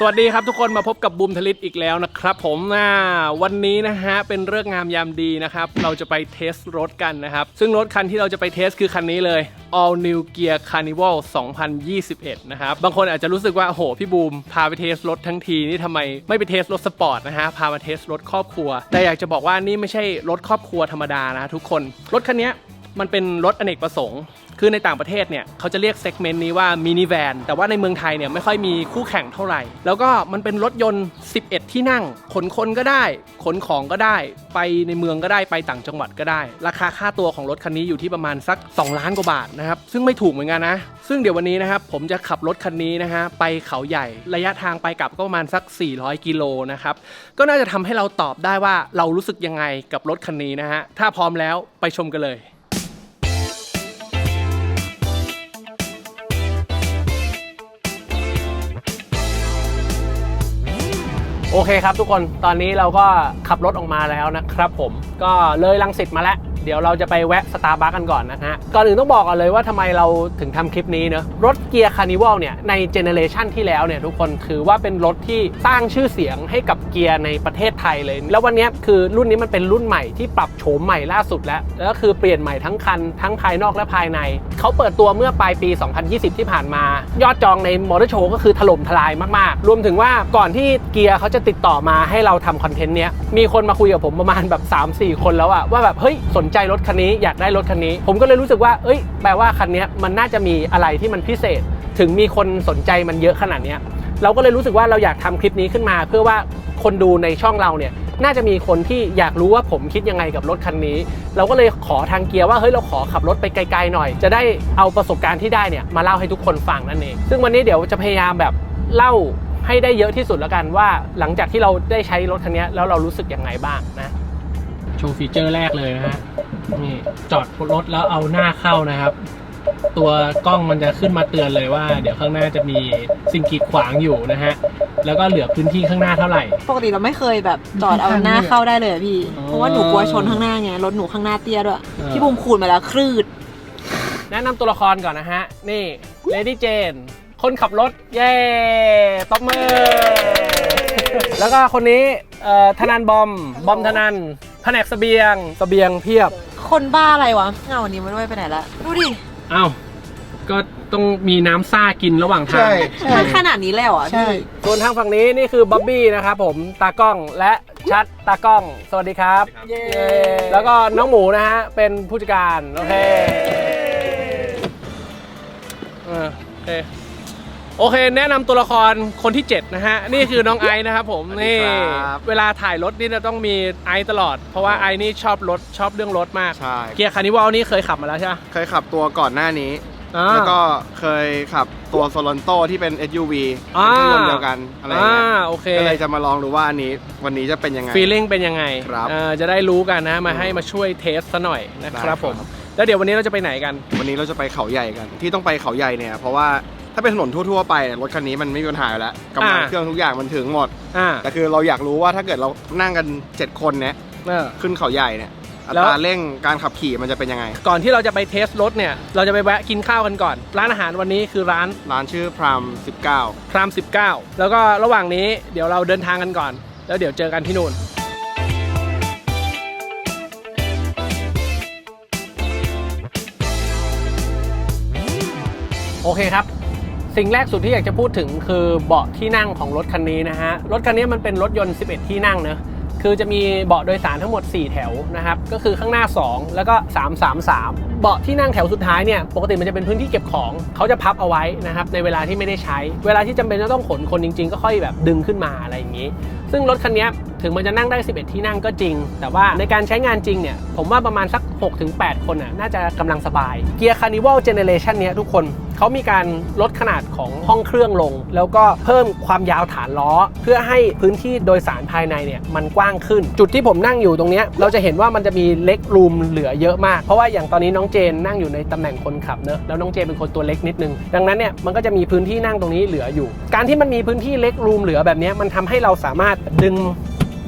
สวัสดีครับทุกคนมาพบกับบูมทลิตอีกแล้วนะครับผมอ่าวันนี้นะฮะเป็นเรื่องงามยามดีนะครับ เราจะไปเทสรถกันนะครับ ซึ่งรถคันที่เราจะไปเทสคือคันนี้เลย All New Gear Carnival 2021 นะครับ บางคนอาจจะรู้สึกว่าโอ้โหพี่บูม พาไปเทสรถทั้งทีนี่ทำไมไม่ไปเทสรถสปอร์ตนะฮะ พามาเทสรถครอบครัว แต่อยากจะบอกว่านี่ไม่ใช่รถครอบครัวธรรมดานะทุกคน รถคันนี้ มันเป็นรถอเนกประสงค์ คือในต่างประเทศเนี่ยเขาจะเรียกเซกเมนต์นี้ว่ามินิแวนแต่ว่าในเมืองไทยเนี่ยไม่ค่อยมีคู่แข่งเท่าไหร่ แล้วก็มันเป็นรถยนต์ 11 ที่นั่ง ขนคนก็ได้ ขนของก็ได้ ไปในเมืองก็ได้ ไปต่างจังหวัดก็ได้ ราคาค่าตัวของรถคันนี้อยู่ที่ประมาณสัก 2 ล้านกว่าบาทนะครับ ซึ่งไม่ถูกเหมือนกันนะ ซึ่งเดี๋ยววันนี้นะครับผมจะขับรถคันนี้นะฮะไปเขาใหญ่ ระยะทางไปกลับก็ประมาณสัก 400 กิโลนะครับ ก็น่าจะทำให้เราตอบได้ว่าเรารู้สึกยังไงกับรถคันนี้นะฮะ ถ้าพร้อมแล้วไปชมกันเลย โอเคครับทุกคนตอนนี้เราก็ขับรถออกมาแล้วนะครับผมก็เลยลังสิตมาแล้ว เดี๋ยวเราจะไปแวะสตาร์บัคกันก่อนนะฮะ ก่อนอื่นต้องบอกก่อนเลยว่าทำไมเราถึงทำคลิปนี้เนอะรถเกียร์คาร์นิวัลเนี่ยในเจเนเรชันที่แล้วเนี่ยทุกคนถือว่าเป็นรถที่สร้างชื่อเสียงให้กับเกียร์ในประเทศไทยเลย แล้ววันนี้คือรุ่นนี้มันเป็นรุ่นใหม่ที่ปรับโฉมใหม่ล่าสุดแล้วแล้วก็คือเปลี่ยนใหม่ทั้งคันทั้งภายนอกและภายใน เขาเปิดตัวเมื่อปลายปี 2020 ที่ผ่านมา ยอดจองในมอเตอร์โชว์ก็คือถล่มทลายมากๆ รวมถึงว่าก่อนที่เกียร์เขาจะติดต่อมาให้เราทำคอนเทนต์เนี้ยมีคนมาคุยกับผมประมาณแบบ 3-4 คนแล้วอะว่าแบบเฮ้ยสนใจรถคันนี้อยากได้รถคันนี้ ผมก็เลยรู้สึกว่า เอ้ย แปลว่าคันนี้มันน่าจะมีอะไรที่มันพิเศษ ถึงมีคนสนใจมันเยอะขนาดนี้เราก็เลยรู้สึกว่าเราอยากทำคลิปนี้ขึ้นมา เพื่อว่าคนดูในช่องเราเนี่ยน่าจะมีคนที่อยากรู้ว่าผมคิดยังไงกับรถคันนี้ เราก็เลยขอทางเกียร์ว่าเฮ้ยเราขอขับรถไปไกลๆหน่อย จะได้เอาประสบการณ์ที่ได้เนี่ยมาเล่าให้ทุกคนฟังนั่นเอง ซึ่งวันนี้เดี๋ยวจะพยายามแบบเล่าให้ได้เยอะที่สุดแล้วกันว่าหลังจากที่เราได้ใช้รถคันนี้แล้วเรารู้สึกยังไงบ้างนะ โชว์ฟีเจอร์แรกเลยนะฮะ นี่จอดรถแล้วเอาหน้าเข้านะครับ ตัวกล้องมันจะขึ้นมาเตือนเลยว่า เดี๋ยวข้างหน้าจะมีสิ่งกีดขวางอยู่นะฮะแล้วก็เหลือพื้นที่ข้างหน้าเท่าไหร่ ปกติเราไม่เคยแบบจอดเอาหน้าเข้าได้เลยอะพี่อ๋อเพราะว่าหนูกลัวชนข้างหน้าไงรถหนูข้างหน้าเตี้ยด้วยเออพี่บูมขูดมาแล้วคลืด แนะนำตัวละครก่อนนะฮะ นี่เลดี้เจน คนขับรถ เย้ตบมือ แล้วก็คนนี้เอ่อธนันบอม บอมธนันแผนกเสบียงเสบียงเพียบ คนบ้าอะไรวะเงาวันนี้มันไม่ไปไหนละดูดิอ้าวก็ต้องมีน้ำซ่ากินระหว่างทาง ใช่ใช่มันขนาดนี้แล้วเหรอะ ใช่พี่ส่วนทางฝั่งนี้นี่คือบ๊อบบี้นะครับผมตากล้องและชัดตากล้อง สวัสดีครับ เย้แล้วก็น้องหมูนะฮะ เป็นผู้จัดการ โอเคเออโอเค โอเค แนะนำตัวละครคนที่ 7 นะฮะ นี่คือน้องไอซ์นะครับผมสวัสดีนี่ครับ เวลาถ่ายรถนี่จะต้องมีไอซ์ตลอด เพราะว่าไอซ์นี่ชอบรถชอบเรื่องรถมาก ใช่ เกียร์คาร์นิวัลนี่เคยขับมาแล้วใช่ไหมเคยขับตัวก่อนหน้านี้ อ่า แล้วก็เคยขับตัวโซลอนโตที่เป็น SUV อ่า เป็นเครื่องยนต์เดียวกันอะไรอย่างเงี้ยอ่าโอเค ก็เลยจะมาลองดูว่าอันนี้วันนี้จะเป็นยังไง ฟีลลิ่งเป็นยังไงครับ เอ่อจะได้รู้กันนะ มาให้มาช่วยเทสซะหน่อยนะครับได้ครับผม แล้วเดี๋ยววันนี้เราจะไปไหนกัน วันนี้เราจะไปเขาใหญ่กัน ที่ต้องไปเขาใหญ่เนี่ย เพราะว่า ถ้าเป็นถนนทั่วๆไปเนี่ยรถคันนี้มันไม่มีปัญหาอยู่แล้วกำลังอ่า เครื่องทุกอย่างมันถึงหมด อ่า แต่คือเราอยากรู้ว่าถ้าเกิดเรานั่งกัน 7 คนเนี่ยเออ ขึ้นเขาใหญ่เนี่ยอัแล้ว ตราเร่งการขับขี่มันจะเป็นยังไง ก่อนที่เราจะไปเทสรถเนี่ย เราจะไปแวะกินข้าวกันก่อน ร้านอาหารวันนี้คือร้านร้านชื่อพราม19พราม19 แล้วก็ระหว่างนี้เดี๋ยวเราเดินทางกันก่อน แล้วเดี๋ยวเจอกันที่นู่น โอเคครับ สิ่งแรกสุดที่อยากจะพูดถึงคือเบาะที่นั่งของรถคันนี้นะฮะ รถคันนี้มันเป็นรถยนต์ 11 ที่นั่งเนอะคือจะมีเบาะโดยสารทั้งหมด 4 แถวนะครับ ก็คือข้างหน้า 2 แล้วก็ 333 เบาะที่นั่งแถวสุดท้ายเนี่ย ปกติมันจะเป็นพื้นที่เก็บของ เขาจะพับเอาไว้นะครับ ในเวลาที่ไม่ได้ใช้ เวลาที่จำเป็นจะต้องขนคนจริง ๆ ก็ค่อยแบบดึงขึ้นมาอะไรอย่างนี้ ซึ่งรถคันนี้ถึงมันจะนั่งได้ 11 ที่นั่งก็จริง แต่ว่าในการใช้งานจริงเนี่ย ผมว่าประมาณสัก 6-8 คนน่ะ น่าจะกำลังสบาย เกียร์คาร์นิวัลเจเนเรชันนี้ยทุกคน เขามีการลดขนาดของห้องเครื่องลง แล้วก็เพิ่มความยาวฐานล้อ เพื่อให้พื้นที่โดยสารภายในเนี่ยมันกว้างขึ้น จุดที่ผมนั่งอยู่ตรงนี้ เราจะเห็นว่ามันจะมีเล็กรูมเหลือเยอะมาก เพราะว่าอย่างตอนนี้น้องเจนนั่งอยู่ในตำแหน่งคนขับเนอะแล้วน้องเจนเป็นคนตัวเล็กนิดนึง ดังนั้นเนี่ยมันก็จะมีพื้นที่นั่งตรงนี้เหลืออยู่ การที่มันมีพื้นที่เล็กรูมเหลือแบบนี้มันทำให้เราสามารถดึง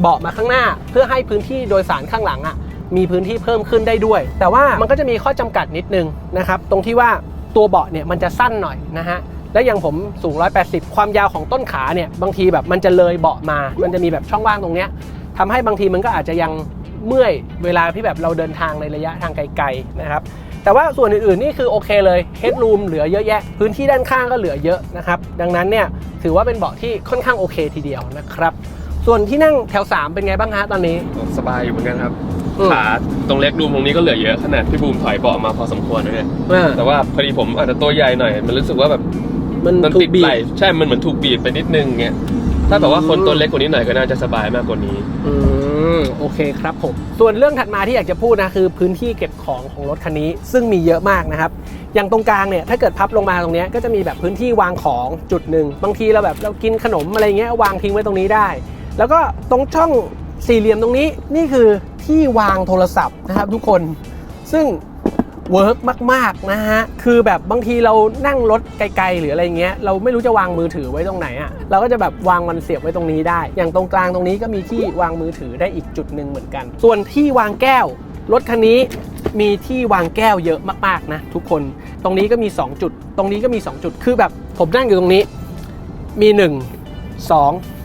เบาะมาข้างหน้า เพื่อให้พื้นที่โดยสารข้างหลังอะมีพื้นที่เพิ่มขึ้นได้ด้วย แต่ว่ามันก็จะมีข้อจำกัดนิดนึงนะครับ ตรงที่ว่า ตัวเบาะเนี่ยมันจะสั้นหน่อยนะฮะและอย่างผมสูง 180 ความยาวของต้นขาเนี่ยบางทีแบบมันจะเลยเบาะมา มันจะมีแบบช่องว่างตรงเนี้ยทำให้บางทีมันก็อาจจะยังเมื่อยเวลาที่แบบเราเดินทางในระยะทางไกลๆนะครับแต่ว่าส่วนอื่นๆนี่คือโอเคเลยเฮดรูมเหลือเยอะแยะ พื้นที่ด้านข้างก็เหลือเยอะนะครับดังนั้นเนี่ยถือว่าเป็นเบาะที่ค่อนข้างโอเคทีเดียวนะครับส่วนที่นั่งแถว 3 เป็นไงบ้างฮะตอนนี้ สบายอยู่เหมือนกันครับ ขาตรงเล็กรูมตรงนี้ก็เหลือเยอะขนาดพี่บูมถอยเบาะมาพอสมควรนะเนี่ยเออแต่ว่าพอดีผมอาจจะตัวใหญ่หน่อย มันรู้สึกว่าแบบมันมันถูติกดบีไหบล่ใช่ มันเหมือนถูกบีบไปนิดนึงเงี้ยถ้าแบบว่าคนตัวเล็กกว่านี้หน่อยก็น่าจะสบายมากกว่านี้ อืมโอเคครับผม ส่วนเรื่องถัดมาที่อยากจะพูดนะคือพื้นที่เก็บของของรถคันนี้ ซึ่งมีเยอะมากนะครับ อย่างตรงกลางเนี่ยถ้าเกิดพับลงมาตรงเนี้ยก็จะมีแบบพื้นที่วางของจุดหนึ่งบางทีเราแบบเรากินขนมอะไรเงี้ยวางทิ้งไว้ตรงนี้ได้ แล้วก็ตรงช่อง สี่เหลี่ยมตรงนี้นี่คือที่วางโทรศัพท์นะครับทุกคนซึ่งเวิร์กมากๆนะฮะ คือแบบบางทีเรานั่งรถไกลๆ หรืออะไรเงี้ย เราไม่รู้จะวางมือถือไว้ตรงไหนอะ่ะ เราก็จะแบบวางมันเสียบไว้ตรงนี้ได้ อย่างตรงกลางตรงนี้ก็มีที่วางมือถือได้อีกจุดหนึ่งเหมือนกัน ส่วนที่วางแก้ว รถคันนี้มีที่วางแก้วเยอะมากๆนะทุกคน ตรงนี้ก็มี 2 จุด ตรงนี้ก็มี 2 จุด คือแบบผมนั่งอยู่ตรงนี้ มี 1 2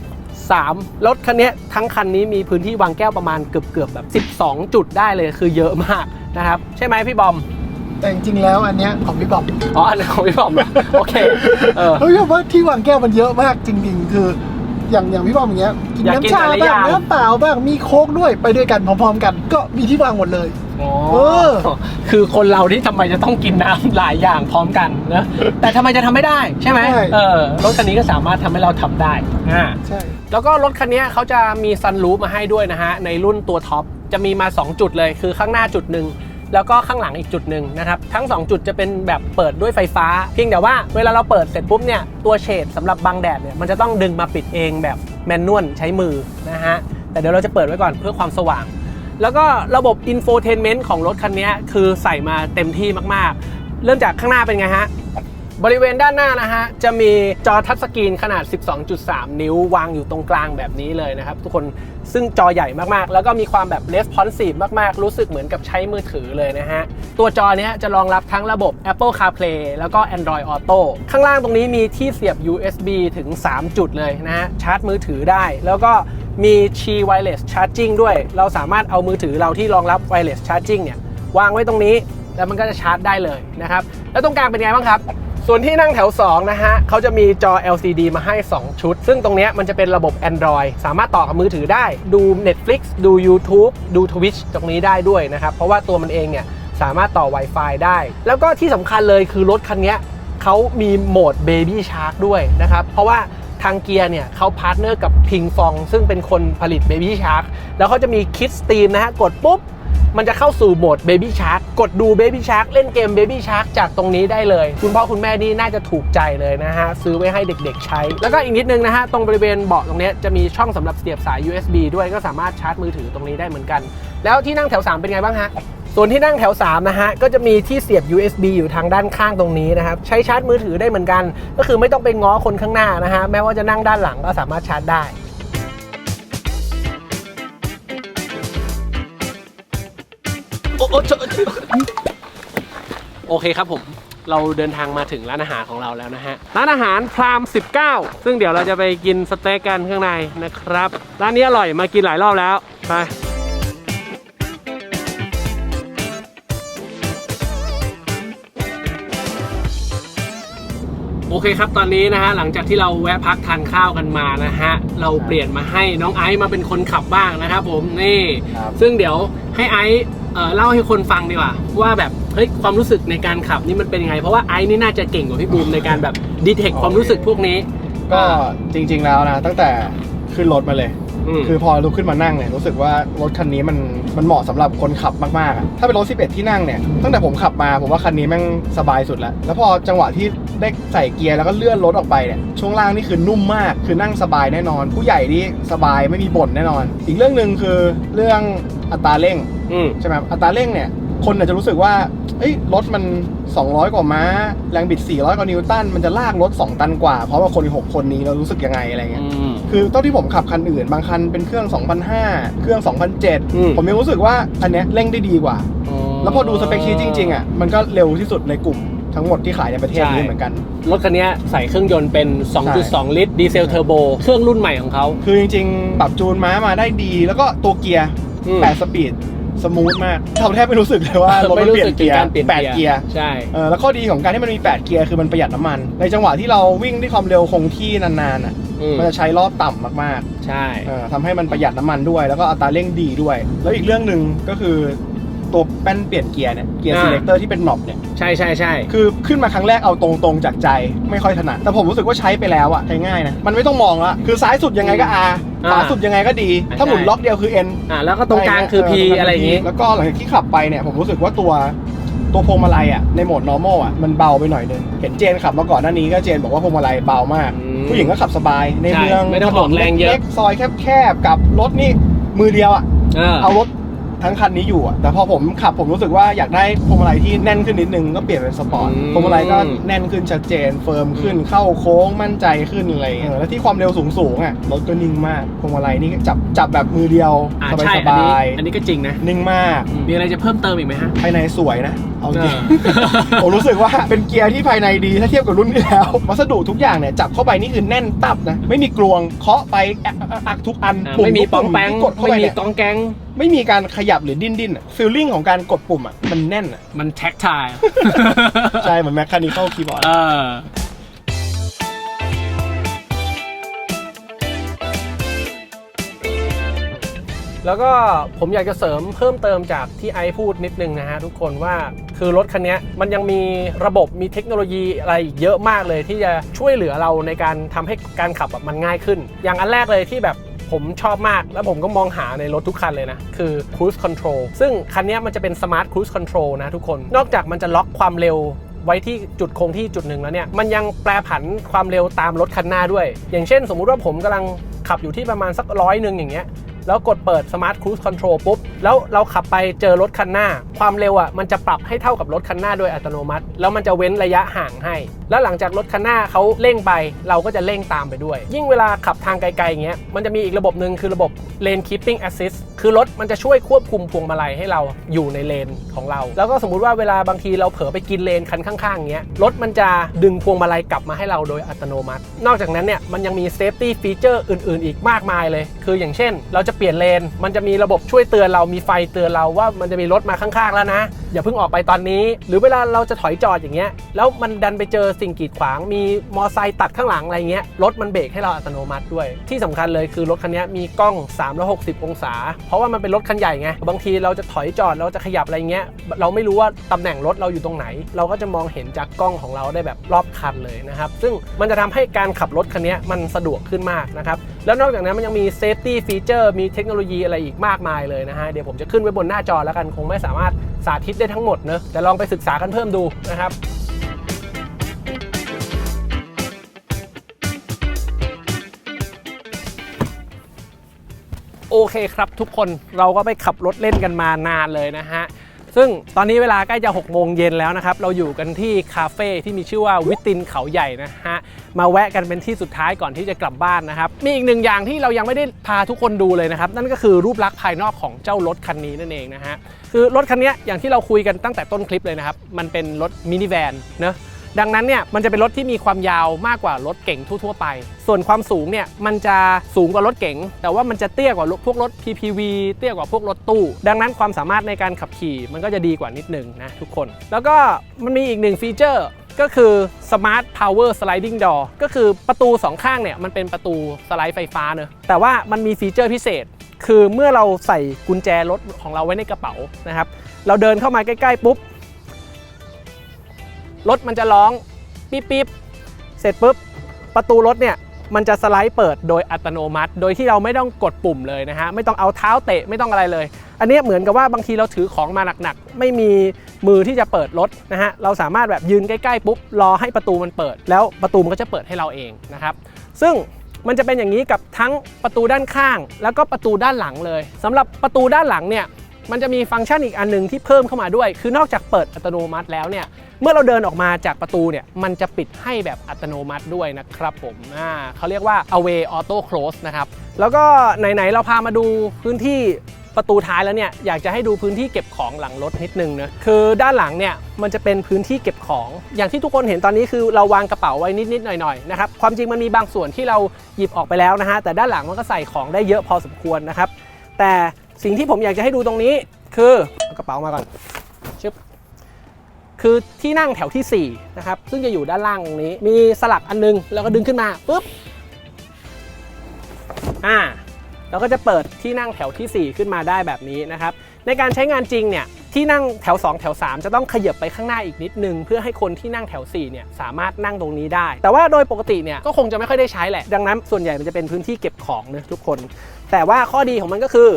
3 รถคันนี้ทั้งคันนี้มีพื้นที่วางแก้วประมาณเกือบเกือบๆแบบ 12 จุดได้เลยคือเยอะมากนะครับ ใช่ไหมพี่บอมแต่จริงๆแล้วอันเนี้ยของพี่บอมอ๋ออันนี้ของพี่บอมโอเคเออเฮ้ยว่าที่วางแก้วมันเยอะมากจริงๆ คืออย่างอย่างพี่บอมอย่างเงี้ยกินอยากกินน้ำชาหลายๆบ้างอย่างน้ำเปล่าบ้างมีโค้กด้วยไปด้วยกันพร้อมๆ กัน ก็มีที่วางหมดเลยอ๋อ เออ คือคนเราที่ทำไมจะต้องกินน้ำหลายอย่างพร้อมกันนะแต่ทำไมจะทำไม่ได้ใช่ไหมใช่ เออรถคันนี้ก็สามารถทำให้เราทำได้อ่า ใช่ แล้วก็รถคันนี้เขาจะมีซันรูฟมาให้ด้วยนะฮะ ในรุ่นตัวท็อปจะมีมา 2 จุดเลยคือข้างหน้าจุดหนึ่งแล้วก็ข้างหลังอีกจุดหนึ่งนะครับ ทั้ง 2 จุดจะเป็นแบบเปิดด้วยไฟฟ้า เพียงแต่ว่าเวลาเราเปิดเสร็จปุ๊บเนี่ย ตัวเฉดสำหรับบังแดดเนี่ย มันจะต้องดึงมาปิดเองแบบแมนนวลใช้มือนะฮะ แต่เดี๋ยวเราจะเปิดไว้ก่อนเพื่อความสว่าง แล้วก็ระบบอินโฟเทนเมนต์ของรถคันนี้คือใส่มาเต็มที่มากๆ เริ่มจากข้างหน้าเป็นไงฮะ บริเวณด้านหน้านะฮะ จะมีจอทัชสกรีนขนาด 12.3 นิ้ววางอยู่ตรงกลางแบบนี้เลยนะครับ ทุกคนซึ่งจอใหญ่มากๆ แล้วก็มีความแบบ responsive มากๆ รู้สึกเหมือนกับใช้มือถือเลยนะฮะ ตัวจอเนี้ยจะรองรับทั้งระบบ Apple CarPlay แล้วก็ Android Auto ข้างล่างตรงนี้มีที่เสียบ USB ถึง 3 จุดเลยนะฮะชาร์จมือถือได้แล้วก็ มี Qi Wireless Charging ด้วย เราสามารถเอามือถือเราที่รองรับ Wireless Charging เนี่ยวางไว้ตรงนี้แล้วมันก็จะชาร์จได้เลยนะครับ แล้วตรงกลางเป็นไงบ้างครับ ส่วนที่นั่งแถว 2 นะฮะเขาจะมีจอ LCD มาให้ 2 ชุด ซึ่งตรงนี้มันจะเป็นระบบ Android สามารถต่อกับมือถือได้ ดู Netflix ดู YouTube ดู Twitch ตรงนี้ได้ด้วยนะครับ เพราะว่าตัวมันเองเนี่ยสามารถต่อ Wi-Fi ได้ แล้วก็ที่สำคัญเลยคือรถคันนี้เขามีโหมด Baby Shark ด้วยนะครับ เพราะว่า ทางเกียร์เนี่ยเขาพาร์ทเนอร์กับพิงฟอง ซึ่งเป็นคนผลิต Baby Shark แล้วเขาจะมี Kids Steam นะฮะ กดปุ๊บ มันจะเข้าสู่โหมด Baby Shark กดดู Baby Shark เล่นเกม Baby Shark จากตรงนี้ได้เลย คุณพ่อคุณแม่นี่น่าจะถูกใจเลยนะฮะ ซื้อไว้ให้เด็กๆใช้ แล้วก็อีกนิดนึงนะฮะ ตรงบริเวณเบาะตรงนี้จะมีช่องสำหรับเสียบสาย USB ด้วยก็สามารถชาร์จมือถือตรงนี้ได้เหมือนกัน แล้วที่นั่งแถว 3 เป็นไงบ้างฮะ ส่วนที่นั่งแถว 3 นะฮะ ก็จะมีที่เสียบ USB อยู่ทางด้านข้างตรงนี้นะครับ ใช้ชาร์จมือถือได้เหมือนกัน ก็คือไม่ต้องไปง้อคนข้างหน้านะฮะ แม้ว่าจะนั่งด้านหลังก็สามารถชาร์จได้โอ้โอ้โอเคครับผม เราเดินทางมาถึงร้านอาหารของเราแล้วนะฮะ ร้านอาหารพราม 19 ซึ่งเดี๋ยวเราจะไปกินสเต็กกันข้างในนะครับ ร้านนี้อร่อยมากินหลายรอบแล้ว ไป โอเคครับตอนนี้นะฮะหลังจากที่เราแวะพักทานข้าวกันมานะฮะเราเปลี่ยนมาให้น้องไอซ์มาเป็นคนขับบ้างนะครับผมนี่ ครับ ซึ่งเดี๋ยวให้ไอซ์เอ่อเล่าให้คนฟังดีกว่า ว่าแบบเฮ้ยความรู้สึกในการขับนี่มันเป็นยังไง เพราะว่าไอซ์นี่น่าจะเก่งกว่าพี่บูมในการแบบดีเทคความรู้สึกพวกนี้ก็จริง ๆแล้วนะ ตั้งแต่ขึ้นรถมาเลย อืมคือพอลุกขึ้นมานั่งเนี่ยรู้สึกว่ารถคันนี้มันมันเหมาะสำหรับคนขับมากๆอะถ้าเป็นรถ 11 ที่นั่งเนี่ยตั้งแต่ผมขับมาผมว่าคันนี้แม่งสบายสุดแล้ว แล้วพอจังหวะที่ ได้ใส่เกียร์แล้วก็เลื่อนรถออกไปเนี่ยช่วงล่างนี่คือนุ่มมากคือนั่งสบายแน่นอน ผู้ใหญ่นี่สบายไม่มีบ่นแน่นอน อีกเรื่องหนึ่งคือเรื่องอัตราเร่งอืมใช่ไหมครับอัตราเร่งเนี่ยคนอาจจะรู้สึกว่าเอ้ยรถมัน 200 กว่าม้า แรงบิด 400 กว่านิวตัน มันจะลากรถ 2 ตันกว่า เพราะว่าคน 6 คนนี้เรารู้สึกยังไงอะไรเงี้ยอืมคือเท่าที่ผมขับคันอื่น บางคันเป็นเครื่อง2,500เครื่องอืม2,007 ผมยังรู้สึกว่าอันเนี้ยเร่งได้ดีกว่า แล้วพอดูสเปคชีทจริง ๆอะ มันก็เร็วที่สุดในกลุ่ม ทั้งหมดที่ขายในประเทศใช่นี้เหมือนกัน รถคันนี้ใส่เครื่องยนต์เป็น 2.2 ลิตร ดีเซลเทอร์โบ เครื่องรุ่นใหม่ของเขา คือจริงๆ ปรับจูนม้ามาได้ดี แล้วก็ตัวเกียร์อืม8สปีดสมูทมากเราแทบไม่รู้สึกเลยว่ารถมันเปลี่ยนเกียร์ไม่รู้สึกถึงการเปลี่ยนแปดเกียร์ ใช่ เออ แล้วข้อดีของการที่มันมี 8 เกียร์คือมันประหยัดน้ำมัน ในจังหวะที่เราวิ่งด้วยความเร็วคงที่นานๆอะอืมมันจะใช้รอบต่ำมากใช่ๆเออทำให้มันประหยัดน้ำมันด้วย แล้วก็อัตราเร่งดีด้วย แล้วอีกเรื่องหนึ่งก็คือ ตัวแป้นเปลี่ยนเกียร์เนี่ยเกียร์อ่า ซีเลคเตอร์ที่เป็นหนอบเนี่ยใช่ใช่ใช่ คือขึ้นมาครั้งแรกเอาตรงๆจากใจไม่ค่อยถนัดแต่ผมรู้สึกว่าใช้ไปแล้วอะใช้ง่ายนะมันไม่ต้องมองละคือซ้ายสุดยังไงก็ R ขวาสุดยังไงก็ดี ถ้าหมุนล็อกเดียวคือ N อ่าแล้วก็ตรงกลางคือ P อะไรอย่างงี้ แล้วก็หลังจากที่ขับไปเนี่ยผมรู้สึกว่าตัวตัวพวงมาลัยอะในโหมด normal อะมันเบาไปหน่อยนึงเห็นเจนขับมาก่อนหน้านี้ก็เจนบอกว่าพวงมาลัยเบามาก อืมผู้หญิงก็ขับสบายในใช่เมืองไม่ต้องถนนออกแรงเยอะล็กๆซอยแคบๆกับรถนี่มือเดียวอะ เออ เอารถ ทั้งคันนี้อยู่อะแต่พอผมขับผมรู้สึกว่าอยากได้พวงมาลัยที่แน่นขึ้นนิดนึงก็เปลี่ยนเป็นสปอร์ตอืม พวงมาลัยก็แน่นขึ้นชัดเจน เฟิร์มขึ้นเข้าโค้งมั่นใจขึ้นอะไรอย่างเงี้ยแล้วที่ความเร็วสูงสูงๆอะรถก็นิ่งมากพวงมาลัยนี่จับจับแบบมือเดียวอ่าสบายใช่สอันนี้บายอันนี้ก็จริงนะ นิ่งมาก มีอะไรจะเพิ่มเติมอีกไหมฮะ ภายในสวยนะ เอาจริงเออผมรู้สึกว่าเป็นเกียร์ที่ภายในดีถ้าเทียบกับรุ่นที่แล้ววัสดุทุกอย่างเนี่ยจับเข้าไปนี่คือแน่นตับนะ ไม่มีกลวงเคาะไปแอะอะอักทุกอันอ่าปุ่ไม่มีทุกปองแปงที่กดเข้าไม่ไปมีเนี่ยกองแกง ไม่มีการขยับหรือดิ้นดิ้นฟีลลิ่งของการกดปุ่มอะมันแน่นอะมันแท็กทาย ใช่เหมือนแมคคานิคอลคีย์บอร์ด เออ แล้วก็ผมอยากจะเสริมเพิ่มเติมจากที่ไอพูดนิดนึงนะฮะทุกคนว่าคือรถคันนี้มันยังมีระบบมีเทคโนโลยีอะไรเยอะมากเลยที่จะช่วยเหลือเราในการทำให้การขับแบบมันง่ายขึ้น อย่างอันแรกเลยที่แบบผมชอบมากแล้วผมก็มองหาในรถทุกคันเลยนะ คือ cruise control ซึ่งคันนี้มันจะเป็น smart cruise control นะทุกคน นอกจากมันจะล็อกความเร็วไว้ที่จุดคงที่จุดหนึ่งแล้วเนี่ย มันยังแปรผันความเร็วตามรถคันหน้าด้วย อย่างเช่น สมมุติว่าผมกำลังขับอยู่ที่ประมาณสักร้อยหนึ่งอย่างเงี้ย แล้วกดเปิด Smart Cruise Control ปุ๊บ แล้วเราขับไปเจอรถคันหน้า ความเร็วอะมันจะปรับให้เท่ากับรถคันหน้าโดยอัตโนมัติ แล้วมันจะเว้นระยะห่างให้ แล้วหลังจากรถคันหน้าเขาเร่งไป เราก็จะเร่งตามไปด้วย ยิ่งเวลาขับทางไกลๆอย่างเงี้ยมันจะมีอีกระบบหนึ่งคือระบบ Lane Keeping Assist คือรถมันจะช่วยควบคุมพวงมาลัยให้เราอยู่ในเลนของเรา แล้วก็สมมุติว่าเวลาบางทีเราเผลอไปกินเลนคันข้างๆอย่างเงี้ยรถมันจะดึงพวงมาลัยกลับมาให้เราโดยอัตโนมัติ นอกจากนั้นเนี่ยมันยังมี Safety Feature อื่นๆ อีกมากมายเลย คืออย่างเช่น เราจะเปลี่ยนเลน มันจะมีระบบช่วยเตือนเรามีไฟเตือนเราว่ามันจะมีรถมาข้างๆแล้วนะ อย่าเพิ่งออกไปตอนนี้ หรือเวลาเราจะถอยจอดอย่างเงี้ยแล้วมันดันไปเจอสิ่งกีดขวาง มีมอไซค์ตัดข้างหลังอะไรเงี้ย รถมันเบรกให้เราอัตโนมัติด้วย ที่สำคัญเลยคือรถคันนี้มีกล้อง 360 องศา เพราะว่ามันเป็นรถคันใหญ่ไง บางทีเราจะถอยจอด เราจะขยับอะไรเงี้ย เราไม่รู้ว่าตำแหน่งรถเราอยู่ตรงไหน เราก็จะมองเห็นจากกล้องของเราได้แบบรอบคันเลยนะครับ ซึ่งมันจะทำให้การขับรถคันนี้มันสะดวกขึ้นมากนะครับ แล้วนอกจากนั้นมันยังมี safety feature มีเทคโนโลยีอะไรอีกมากมายเลยนะฮะ เดี๋ยวผมจะขึ้นไว้บนหน้าจอแล้วกัน คงไม่สามารถสาธิตได้ทั้งหมดเนอะแต่ลองไปศึกษากันเพิ่มดูนะครับ โอเคครับทุกคนเราก็ไปขับรถเล่นกันมานานเลยนะฮะ ซึ่งตอนนี้เวลาใกล้จะ 6 โมงเย็นแล้วนะครับ เราอยู่กันที่คาเฟ่ที่มีชื่อว่าวิตินเขาใหญ่นะฮะ มาแวะกันเป็นที่สุดท้ายก่อนที่จะกลับบ้านนะครับ มีอีกหนึ่งอย่างที่เรายังไม่ได้พาทุกคนดูเลยนะครับ นั่นก็คือรูปลักษณ์ภายนอกของเจ้ารถคันนี้นั่นเองนะฮะ คือรถคันนี้อย่างที่เราคุยกันตั้งแต่ต้นคลิปเลยนะครับ มันเป็นรถมินิแวนเนอะ ดังนั้นเนี่ยมันจะเป็นรถที่มีความยาวมากกว่ารถเก๋งทั่วๆไป ส่วนความสูงเนี่ยมันจะสูงกว่ารถเก๋งแต่ว่ามันจะเตี้ยกว่าพวกรถ PPV เตี้ยกว่าพวกรถตู้ ดังนั้นความสามารถในการขับขี่มันก็จะดีกว่านิดนึงนะทุกคน แล้วก็มันมีอีกหนึ่งฟีเจอร์ก็คือ Smart Power Sliding Door ก็คือประตูสองข้างเนี่ยมันเป็นประตูสไลด์ไฟฟ้าเนอะแต่ว่ามันมีฟีเจอร์พิเศษ คือเมื่อเราใส่กุญแจรถของเราไว้ในกระเป๋านะครับ เราเดินเข้ามาใกล้ ๆ ปุ๊บ รถมันจะร้องปิ๊บปิ๊บเสร็จปุ๊บประตูรถเนี่ยมันจะสไลด์เปิดโดยอัตโนมัติ โดยที่เราไม่ต้องกดปุ่มเลยนะฮะไม่ต้องเอาเท้าเตะไม่ต้องอะไรเลย อันนี้เหมือนกับว่าบางทีเราถือของมาหนักๆ ไม่มีมือที่จะเปิดรถนะฮะเราสามารถแบบยืนใกล้ๆปุ๊บรอให้ประตูมันเปิด แล้วประตูมันก็จะเปิดให้เราเองนะครับซึ่งมันจะเป็นอย่างนี้กับทั้งประตูด้านข้าง แล้วก็ประตูด้านหลังเลยสำหรับประตูด้านหลังเนี่ย มันจะมีฟังก์ชันอีกอันหนึงที่เพิ่มเข้ามาด้วย คือนอกจากเปิดอัตโนมัติแล้วเนี่ยเมื่อเราเดินออกมาจากประตูเนี่ยมันจะปิดให้แบบอัตโนมัติด้วยนะครับผมอ่าเขาเรียกว่า away auto close นะครับแล้วก็ไหนๆเราพามาดูพื้นที่ประตูท้ายแล้วเนี่ยอยากจะให้ดูพื้นที่เก็บของหลังรถนิดนึงนะคือด้านหลังเนี่ยมันจะเป็นพื้นที่เก็บของ อย่างที่ทุกคนเห็นตอนนี้คือเราวางกระเป๋าไว้นิดๆหน่อยๆนะครับความจริงมันมีบางส่วนที่เราหยิบออกไปแล้วนะฮะแต่ด้านหลังมันก็ใส่ของได้เยอะพอสมควรนะครับแต่ สิ่งที่ผมอยากจะให้ดูตรงนี้คือกระเป๋ามาก่อนชึบคือที่นั่งแถวทีสี่ 4 นะครับ ซึ่งจะอยู่ด้านล่างนี้ มีสลักอันนึง แล้วก็ดึงขึ้นมาปุ๊บอ่าเราก็จะเปิดที่นั่งแถวทีสี่ 4 ขึ้นมาได้แบบนี้นะครับ ในการใช้งานจริงเนี่ยที่นั่งแถว 2 แถว 3 จะต้องขยับไปข้างหน้าอีกนิดนึง เพื่อให้คนที่นั่งแถว4เนี่ยสามารถนั่งตรงนี้ได้ แต่ว่าโดยปกติเนี่ยก็คงจะไม่ค่อยได้ใช้แหละ ดังนั้นส่วนใหญ่มันจะเป็นพื้นที่เก็บของนะทุกคน แต่ว่าข้อดีของมันก็คือ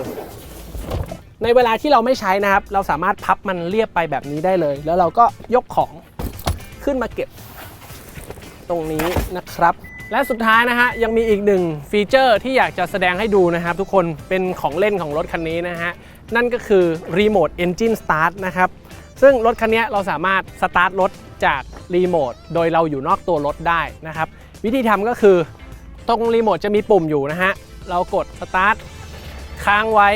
ในเวลาที่เราไม่ใช้นะครับ เราสามารถพับมันเรียบไปแบบนี้ได้เลย แล้วเราก็ยกของขึ้นมาเก็บ ตรงนี้นะครับ และสุดท้ายนะฮะยังมีอีกหนึ่งฟีเจอร์ที่อยากจะแสดงให้ดูนะครับ ทุกคนเป็นของเล่นของรถคันนี้นะฮะนั่นก็คือ Remote Engine Start นะครับ ซึ่งรถคันนี้เราสามารถสตาร์ทรถจากรีโมทโดยเราอยู่นอกตัวรถได้นะครับ วิธีทำก็คือตรงรีโมทจะมีปุ่มอยู่นะฮะ เรากดสตาร์ทค้างไว้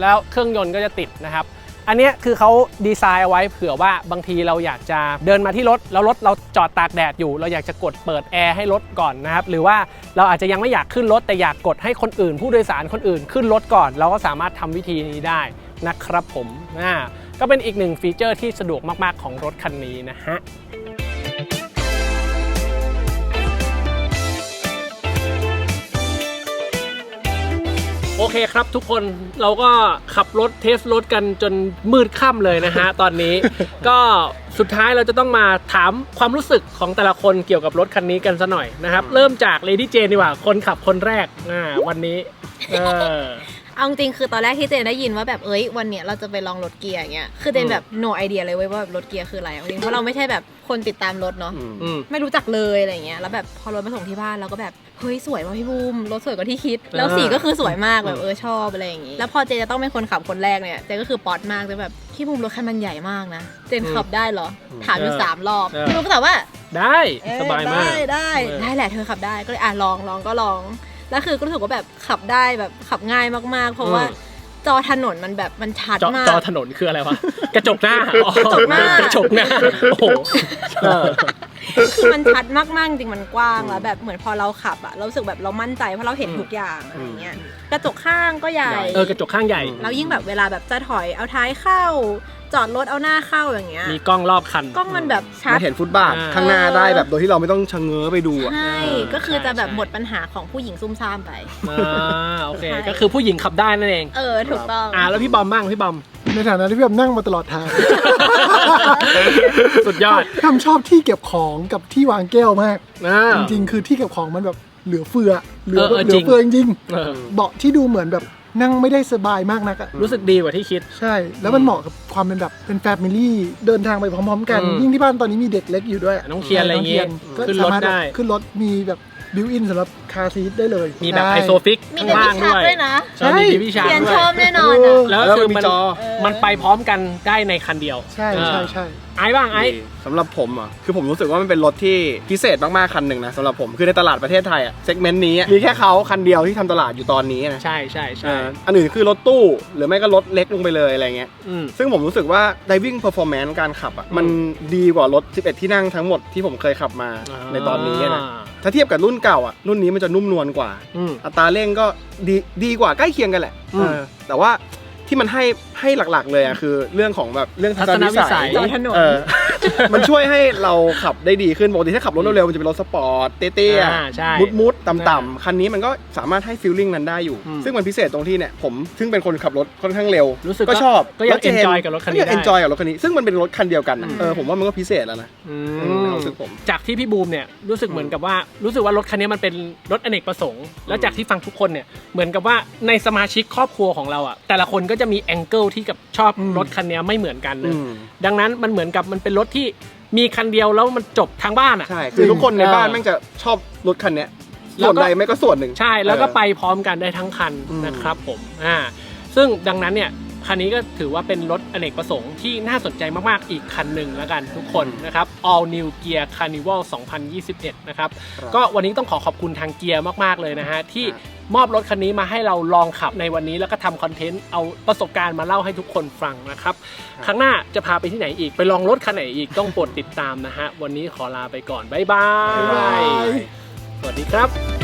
แล้วเครื่องยนต์ก็จะติดนะครับ อันนี้คือเขาดีไซน์เอาไว้เผื่อว่าบางทีเราอยากจะเดินมาที่รถ แล้วรถเราจอดตากแดดอยู่ เราอยากจะกดเปิดแอร์ให้รถก่อนนะครับ หรือว่าเราอาจจะยังไม่อยากขึ้นรถ แต่อยากกดให้คนอื่น ผู้โดยสารคนอื่นขึ้นรถก่อน เราก็สามารถทำวิธีนี้ได้นะครับผมอ่าก็เป็นอีกหนึ่งฟีเจอร์ที่สะดวกมาก ๆ ของรถคันนี้นะฮะ เคครับทุกคนเราก็ขับรถเทสรถกันจนมืดค่ำเลยนะฮะ ตอนนี้ก็สุดท้ายเราจะต้องมาถามความรู้สึกของแต่ละคนเกี่ยวกับรถคันนี้กันซะหน่อยนะครับ เริ่มจากเลดี้เจนดีกว่า คนขับคนแรกอ่าวันนี้เออ เอาจริงๆคือตอนแรกที่เจนได้ยินว่าแบบเอ้ยวันเนี้ยเราจะไปลองรถเกียร์อย่างเงี้ยคือเจนแบบ no idea เลยเว้ยว่าแบบรถเกียร์คืออะไรเอาจริงเพราะเราไม่ใช่แบบ คนติดตามรถเนาะอืม ไม่รู้จักเลยอะไรเงี้ยแล้วแบบพอรถมาส่งที่บ้านเราก็แบบเฮ้ยสวยว่ะพี่บูมรถสวยกว่าที่คิด แล้วอ่าสีก็คือสวยมากแบบเออชอบอะไรอย่างงี้แล้วพอเจนจะต้องเป็นคนขับคนแรกเนี่ยเจนก็คือป๊อตมากเจนแบบพี่บูมรถคันมันใหญ่มากนะ เจนขับได้เหรอ ถามอยู่สามรอบเออ พี่บูมก็ตอบว่า ได้เอ้ยสบายมาก ได้ได้เออ ได้แหละเธอขับได้ก็เลยอะลองลองก็ลองแล้วคือก็รู้สึกว่าแบบขับได้แบบขับง่ายมากๆ เพราะว่า จอถนนมันแบบมันชัดจอมาก จอถนนคืออะไรวะ กระจกหน้าอ๋อกระจกหน้า กระจกหน้าโอ้โหเออ คือมันชัดมากๆจริงมันกว้างแล้วแบบเหมือนพอเราขับอะเรารู้สึกแบบเรามั่นใจเพราะเราเห็นทุกอย่างอะไรเงี้ยกระจกข้างก็ใหญ่ เออกระจกข้างใหญ่ แล้วยิ่งแบบเวลาแบบจะถอยเอาท้ายเข้า จอดรถเอาหน้าเข้าอย่างเงี้ยมีกล้องรอบคัน กล้องมันแบบชัดมาเห็นฟุตบาทอ่า ข้างหน้าได้แบบโดยที่เราไม่ต้องชะเง้อไปดูอะใช่เออก็คือจะแบบใช่หมดปัญหาของผู้หญิงซุ่มซ่ามไป อ่าโอเค ใช่ ก็คือผู้หญิงขับได้นั่นเอง เออ ถูกต้อง อ่าแล้วพี่บอมบ้างพี่บอม ในฐานะที่พี่แบบนั่งมาตลอดทาง สุดยอดพี่แบบชอบที่เก็บของกับที่วางแก้วมาก อ่า จริงๆ คือที่เก็บของมันแบบเหลือเฟือ เหลือเออเออเหลืจริอง เฟือจริงเออ ๆเบาะที่ดูเหมือนแบบ นั่งไม่ได้สบายมากนักอะรู้สึกดีกว่าที่คิด ใช่ แล้วมันเหมาะกับความเป็นแบบเป็นแฟมิลี่เดินทางไปพร้อมๆ กัน อืมยิ่งที่บ้านตอนนี้มีเด็กเล็กอยู่ด้วยน้องเคียนอะไรอย่างงี้น้ก็ขึ้นรถสามารถได้ ขึ้นรถมีแบบ บิวอินสำหรับคาร์ซีทได้เลยมีแบบด้ไอโซฟิกมีข้างเดล่างวิด้วยชาร์ด้วยนะใช่มีดิวิชาร์เรียนด้วชยอบแน่นอนเออะอแล้วแล้วคือมีมันจอมันไปพร้อมกันได้ในคันเดียวใช่ใช่ใช่ ไอ้บ้างไอ้ สำหรับผมอะคือผมรู้สึกว่ามันเป็นรถที่พิเศษมากๆคันหนึ่งนะสำหรับผมคือในตลาดประเทศไทยอะเซกเมนต์นี้อะมีแค่เขาคันเดียวที่ทำตลาดอยู่ตอนนี้นะใช่ใช่ใช่อ่าอันอื่นคือรถตู้หรือไม่ก็รถเล็กลงไปเลยอะไรเงี้ย อืม ซึ่งผมรู้สึกว่า driving performance การขับอะ มันดีกว่ารถ 11 ที่นั่งทั้งหมดที่ผมเคยขับมาในตอนนี้นะ ถ้าเทียบกับรุ่นเก่าอะรุ่นนี้มันจะนุ่มนวลกว่า อืม อัตราเร่งก็ดีดีกว่าใกล้เคียงกันแหละอืม เออแต่ว่า ที่มันให้ให้หลักๆ เลยอะคือ เรื่องของแบบเรื่องทัศนทัศนวิวิสัสัยยจอถนน เออ มันช่วยให้เราขับได้ดีขึ้นปกติถ้าขับรถเร็วๆมันจะเป็นรถสปอร์ตเตี้ยอ่าใช่มุดมุดๆต่ำๆคันนี้มันก็สามารถให้ฟีลลิ่งนั้นได้อยู่ อืมซึ่งมันพิเศษตรงที่เนี่ยผมซึ่งเป็นคนขับรถค่อนข้างเร็วรู้สึกก็ว่าชอบก็ยังแล้วเจ enjoy กับรถคันนี้ก็ยังได้ enjoy กับรถคันนี้ซึ่งมันเป็นรถคันเดียวกันนะอืม เออผมว่ามันก็พิเศษแล้วนะ อือืมมเอาสึกผมจากที่พี่บูมเนี่ยรู้สึกเหมือนกับว่ารู้สึกว่ารถคันนี้มันเป็นรถอเนกประสงค์ แล้วจากที่ฟังทุกคนเนี่ยเหมือนกับว่าในสมาชิกครอบครัวของเราอะแต่ละคนก็จะมีแองเกิลที่กับชอบอืมรถคันนี้ไม่เหมือนกันนะอืมดังนั้นมันเหมือนกับมันเป็นรถที่มีคันเดียวแล้วมันจบทางบ้านอะใช่คือทุกคนในเออบ้านแม่งจะชอบรถคันเนี้ยแล้วส่วนก็ใดไม่ก็ส่วนหนึ่งใช่แล้วก็เออไปพร้อมกันได้ทั้งคันอืมนะครับผมอ่าซึ่งดังนั้นเนี่ย คันนี้ก็ถือว่าเป็นรถอเนกประสงค์ที่น่าสนใจมากๆอีกคันหนึ่งแล้วกันทุกคนนะครับ All New Gear Carnival 2021 นะครับ ก็วันนี้ต้องขอขอบคุณทางเกียร์มากๆเลยนะฮะที่มอบรถคันนี้มาให้เราลองขับในวันนี้แล้วก็ทำคอนเทนต์เอาประสบการณ์มาเล่าให้ทุกคนฟังนะครับ ครั้งหน้าจะพาไปที่ไหนอีกไปลองรถคันไหนอีกต้องโปรดติดตามนะฮะวันนี้ขอลาไปก่อนบ๊ายบาบ๊ายบายยสวัสดีครับ